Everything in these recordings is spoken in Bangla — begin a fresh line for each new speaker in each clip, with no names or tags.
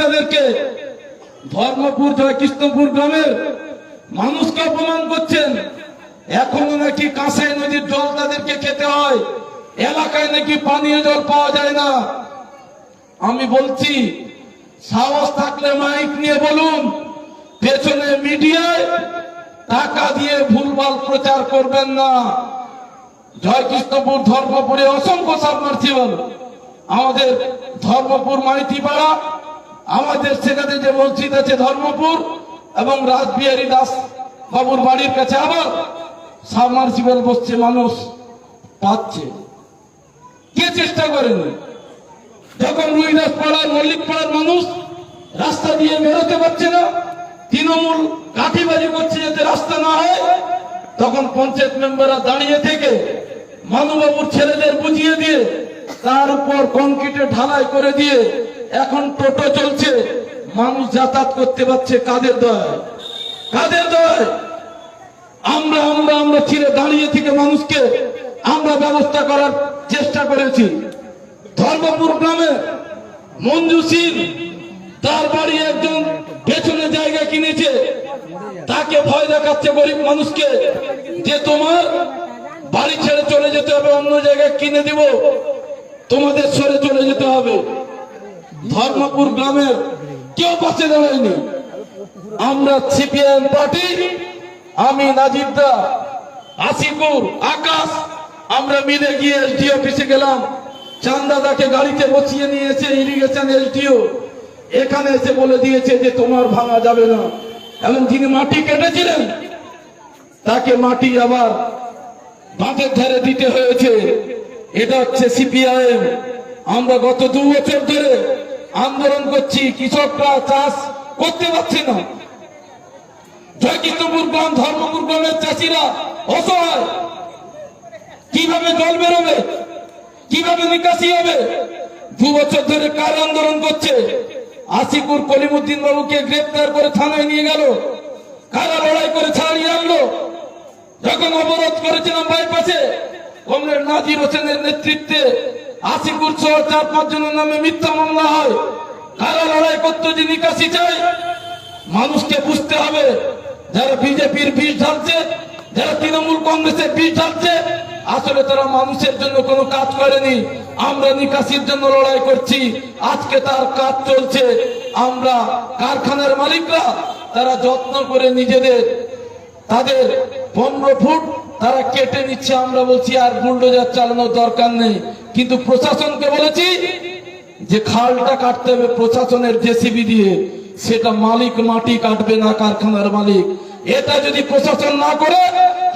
তাদেরকে ধর্মপুর জয় কৃষ্ণপুর গ্রামের মানুষকে অপমান করছেন। এখনও নাকি কাঁসাই নদীর জল তাদেরকে খেতে হয়। এলাকায় নাকি পানীয় জল পাওয়া যায় না। আমি বলছি, সাহস থাকলে মাইক নিয়ে বলুন, পেছনে মিডিয়ায় টাকা দিয়ে ভুলভাল প্রচার করবেন না। জয় কৃষ্ণপুর, ধর্মপুরে অসংখ্য সাবমার্সিবল। আমাদের ধর্মপুর মাইতি পাড়া আমাদের সেখানে যে মসজিদ আছে ধর্মপুর এবং রাসবিহারী দাস বাবুর বাড়ির কাছে আবার সাবমার্সিবল বসছে মানুষ পাচ্ছে। কে চেষ্টা করেনি? যখন রুইদাস পাড়ার, মল্লিক পাড়ার মানুষ রাস্তা দিয়ে বেরোতে পারছে না, তৃণমূল কাঠিবাজি করছে যাতে রাস্তা না হয়, তখন পঞ্চায়েত মেম্বাররা দাঁড়িয়ে থেকে মানুবাবুর ছেলেদের বুঝিয়ে দিয়ে তার উপর কংক্রিটে ঢালাই করে দিয়ে এখন টোটো চলছে। মানুষ যাতায়াত করতে পারছে কাদের দয়? কাদের দয়? আমরা আমরা আমরা ছিঁড়ে দাঁড়িয়ে থেকে মানুষকে আমরা ব্যবস্থা করার চেষ্টা করেছি। ধর্মপুর গ্রামে মঞ্জুসির তার বাড়ি একজন পেছনে জায়গা কিনেছে। তাকে ভয় দেখাচ্ছে গরিব মানুষকে যে তোমার বাড়ি ছেড়ে চলে যেতে হবে, অন্য জায়গায় কিনে দিব। তোমাদের সরে চলে যেতে হবে। ধর্মপুর গ্রামের কেউ পাশে দাঁড়ায়নি। আমরা সিপিএম পার্টি, আমি নাজিবদা আসিকুর আকাশ, আমরা মিলে গিয়ে এসডি অফিসে গেলাম। চান্দাদাকে গাড়িতে বসিয়ে নিয়ে এসে ইরিগেশন এসডিও এখানে এসে বলে দিয়েছে যে তোমার ভাঙা যাবে না। এবং যিনি মাটি কেটেছিলেন, তাকে মাটি আবার বাঁধের ধারে দিতে হয়েছে। এটা হচ্ছে সিপিআইএম। আমরা গত দু বছর ধরে আন্দোলন করছি, কৃষকরা চাষ করতে পারছে না। জয়কৃষ্ণপুর গ্রাম, ধর্মপুর গ্রামের চাষিরা অসহায়। কীভাবে জল বেরোবে? কীভাবে নিকাশি হবে? দু বছর ধরে কার আন্দোলন করছে? আসিকুর কলিমুদ্দিন বাবুকে গ্রেপ্তার করে থানায় নিয়ে গেল। কারা লড়াই করে ছাড়িয়ে আনলো? যখন অবরোধ করেছিলাম বাইপাসে, কমরেড নাজির হোসেনের নেতৃত্বে আসিকুর সহ চার পাঁচ জনের নামে মিথ্যা মামলা হয়। কারা লড়াই করতো যে নিকাশি চাই মানুষকে বুঝতে হবে যারা বিজেপির বিষ ঢালছে, যারা তৃণমূল কংগ্রেসের বিষ ঢালছে, আসলে তারা মানুষের জন্য কোনো কাজ করেনি। আমরা নিকাশির জন্য লড়াই করছি, আজকে তার কাজ চলছে। আমরা কারখানার মালিকরা, তারা যত্ন করে নিজেদের, তাদের পনেরো ফুট তারা কেটে নিচ্ছে। আমরা বলছি আর বুলডোজার চালানোর দরকার নেই। কিন্তু প্রশাসনকে বলেছি যে খালটা কাটতে হবে প্রশাসনের জেসিবি দিয়ে। সেটা মালিক মাটি কাটবে না কারখানার মালিক। এটা যদি প্রশাসন না করে,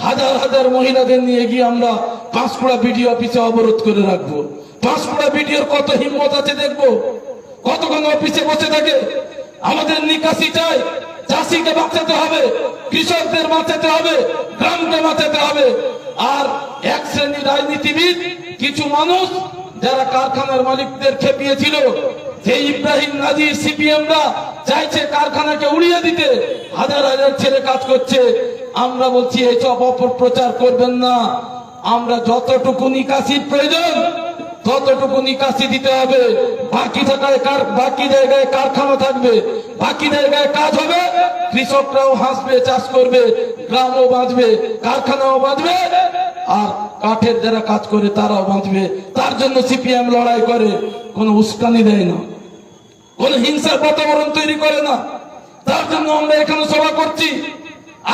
হাজার হাজার মহিলাদের নিয়ে গিয়ে আমরা পাঁশকুড়া বিডিও অফিসে অবরোধ করে রাখব। পাঁশকুড়া বিডিওর কত হিম্মত আছে দেখব? কতক্ষণ অফিসে বসে থাকে? আমাদের নিকাশি চাই, চাষিকে বাঁচাতে হবে, কৃষকদের বাঁচাতে হবে, গ্রামকে বাঁচাতে হবে। আর এক শ্রেণি রাজনীতিবিদ কিছু মানুষ যারা কারখানার মালিকদের খেপিয়েছিল, যে ইব্রাহিম নাজির সিপিএমরা চাইছে কারখানাকে উড়িয়ে দিতে, হাজার হাজার ছেলে কাজ করছে। আমরা বলছি এইসব অপপ্রচার করবেন না। আমরা যতটুকু নিকাশির প্রয়োজন, ততটুকু নিকাশি দিতে হবে। বাকি থাকায় বাকি জায়গায় কারখানা থাকবে, বাকি জায়গায় কাজ হবে। কৃষকরাও হাসবে, চাষ করবে, গ্রামও বাঁচবে কারখানাও বাঁচবে আর কাঠের যারা কাজ করে তারাও বাঁচবে তার জন্য সিপিএম লড়াই করে, কোনো উস্কানি দেয় না। কোন হিংসার বাতাবরণ তৈরি করে না। তার জন্য আমরা এখানে সভা করছি।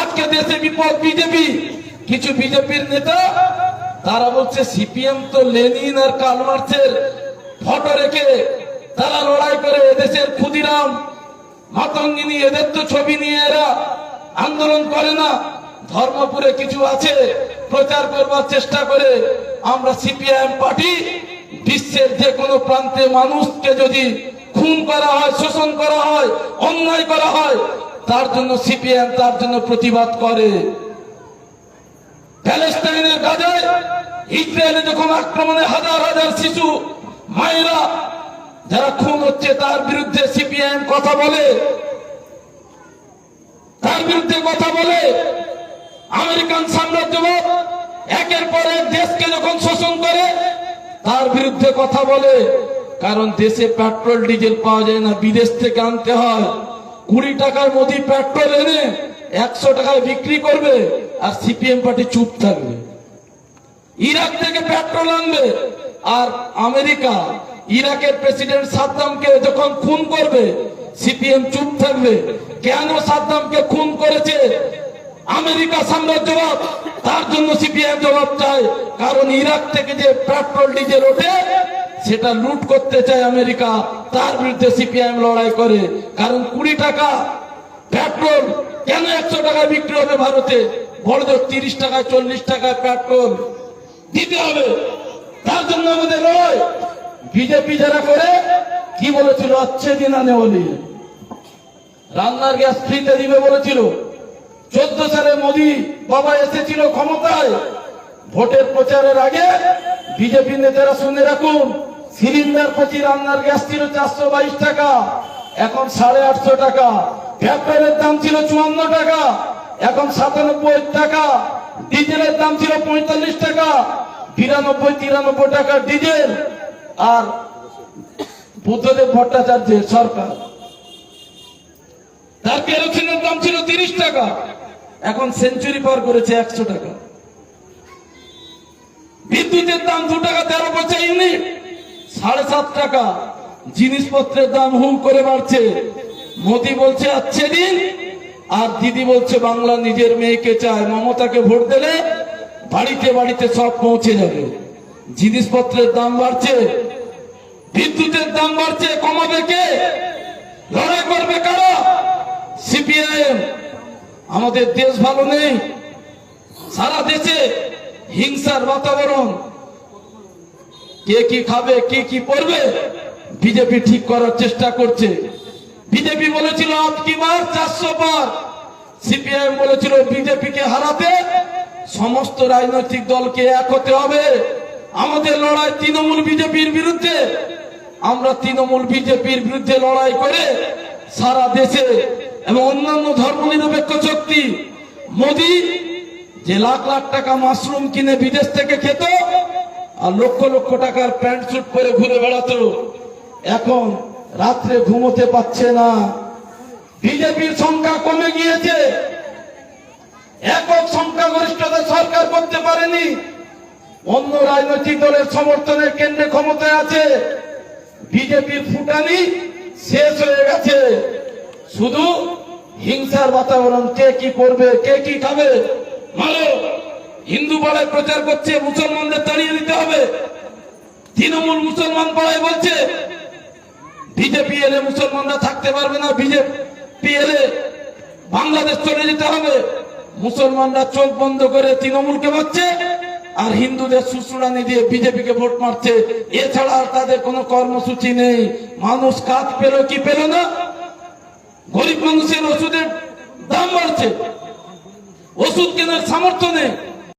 আজকে দেশে বিপদ, বিজেপি। কিছু বিজেপির নেতা, তারা বলছে, সিপিএম তো লেনিন আর কালমার্চের ফটো রেখে তারা লড়াই করে এদেশের ক্ষুদিরাম। মাতঙ্গিনী, এদের তো ছবি নিয়ে এরা আন্দোলন করে না। ধর্মপুরে কিছু আছে, প্রচার করবার চেষ্টা করে। আমরা সিপিআইএম পার্টি, বিশ্বের যে কোনো প্রান্তে মানুষকে যদি খুন করা হয়, শোষণ করা হয়, অন্যায় করা হয়, তার জন্য সিপিএম তার জন্য প্রতিবাদ করে। প্যালেস্টাইনের গাজায় ইসরায়েলে যখন আক্রমণে হাজার হাজার শিশু, মায়েরা যারা খুন হচ্ছে, তার বিরুদ্ধে সিপিএম কথা বলে। তার বিরুদ্ধে কথা বলে। আমেরিকান সাম্রাজ্যবাদ একের পর এক দেশকে যখন শোষণ করে, তার বিরুদ্ধে কথা বলে। কারণ দেশে পেট্রোল, ডিজেল পাওয়া যায় না, বিদেশ থেকে আনতে হয়। কুড়ি টাকার মোদি পেট্রোল এনে একশো টাকায় বিক্রি করবে আর সিপিএম পার্টি চুপ থাকবে। ইরাক থেকে পেট্রোল আনবে আর আমেরিকা ইরাকের প্রেসিডেন্ট সাদ্দামকে যখন খুন করবে, সিপিএম চুপ থাকবে। কেন সাদ্দামকে খুন করেছে? আমেরিকা সাম্রাজ্যবাদ, তার জন্য সিপিএম জবাব চায়। কারণ ইরাক থেকে যে পেট্রোল, ডিজেল ওঠে, সেটা লুট করতে চায় আমেরিকা। তার বিরুদ্ধে সিপিআইএম লড়াই করে। কারণ কুড়ি টাকা পেট্রোল, কেন একশো টাকায় বিক্রি হবে ভারতে? বড়দের তিরিশ টাকায় চল্লিশ টাকায় পেট্রোল। দিতে হবে। তার জন্য আমাদের লড়াই। বিজেপি যারা করে, কি বলেছিল? আচ্ছে দিন বলি রান্নার গ্যাস ফ্রিতে দিবে বলেছিল। চোদ্দ সালে মোদি বাবা এসেছিল ক্ষমতায়। ভোটের প্রচারের আগে বিজেপি নেতারা শুনে রাখুন, সিলিন্ডার প্রতি রান্নার গ্যাস ছিল চারশো বাইশ টাকা, এখন সাড়ে আটশো টাকা। পেট্রোলের দাম ছিল চুয়ান্ন টাকা, এখন সাতানব্বই টাকা। ডিজেলের দাম ছিল পঁয়তাল্লিশ টাকা, বিরানব্বই, তিরানব্বই টাকা ডিজেল। আর বুদ্ধদেব ভট্টাচার্যের সরকার। তার কেরোসিনের দাম ছিল তিরিশ টাকা। এখন সেঞ্চুরি পার করেছে একশো টাকা। বিদ্যুতের দাম দু টাকা তেরো পয়সা ইউনিট। সাড়ে সাত টাকা। জিনিসপত্রের দাম হুম করে বাড়ছে। মোদি বলছে, আচ্ছে দিন। আর দিদি বলছে, বাংলা নিজের মেয়েকে চায়। মমতাকে ভোট দিলে বাড়িতে বাড়িতে সব পৌঁছে যাবে। জিনিসপত্রের দাম বাড়ছে। বিদ্যুতের দাম বাড়ছে, কমাবে কে? লড়াই করবে কারা? সিপিআইএম। আমাদের দেশ ভালো নেই। সারা দেশে হিংসার বাতাবরণ। কে কি খাবে, কে কি পড়বে, বিজেপি ঠিক করার চেষ্টা করছে। বিজেপি বলেছিল আপকি চারশো বার। সিপিআইএম বলেছিল, বিজেপিকে হারাতে সমস্ত রাজনৈতিক দলকে এক হতে হবে। আমাদের লড়াই তৃণমূল বিজেপির বিরুদ্ধে। আমরা তৃণমূল বিজেপির বিরুদ্ধে লড়াই করে সারা দেশে এবং অন্যান্য ধর্মনিরপেক্ষ শক্তি মোদী যে লাখ লাখ টাকা মাশরুম কিনে বিদেশ থেকে খেত আর লক্ষ লক্ষ টাকার প্যান্ট স্যুট পরে ঘুরে বেড়াতো, এখন রাত্রে ঘুমোতে পাচ্ছে না। বিজেপির সংখ্যা কমে গিয়েছে। একক সংখ্যাগরিষ্ঠতা সরকার করতে পারেনি। অন্য রাজনৈতিক দলের সমর্থনের কেন্দ্রে ক্ষমতায় আছে। বিজেপির ফুটানি শেষ হয়ে গেছে। শুধু হিংসার বাতাবরণ, কে কি করবে, কে কি খাবে? ভালো হিন্দু পাড়ায় প্রচার করছে, মুসলমানদের তাড়িয়ে দিতে হবে। তৃণমূল মুসলমান পাড়ায় বলছে, বিজেপি এলে মুসলমানরা থাকতে পারবে না, বিজেপি এলে বাংলাদেশ চলে যেতে হবে। মুসলমানরা চোখ বন্ধ করে তৃণমূলকে মারছে। আর হিন্দুদের সুসুড়ানি দিয়ে বিজেপিকে ভোট মারছে, এছাড়া আর তাদের কোনো কর্মসূচি নেই। মানুষ কাজ পেল কি পেল না? গরিব মানুষের ওষুধের দাম বাড়ছে। ওষুধ কেনার সামর্থ্য নেই।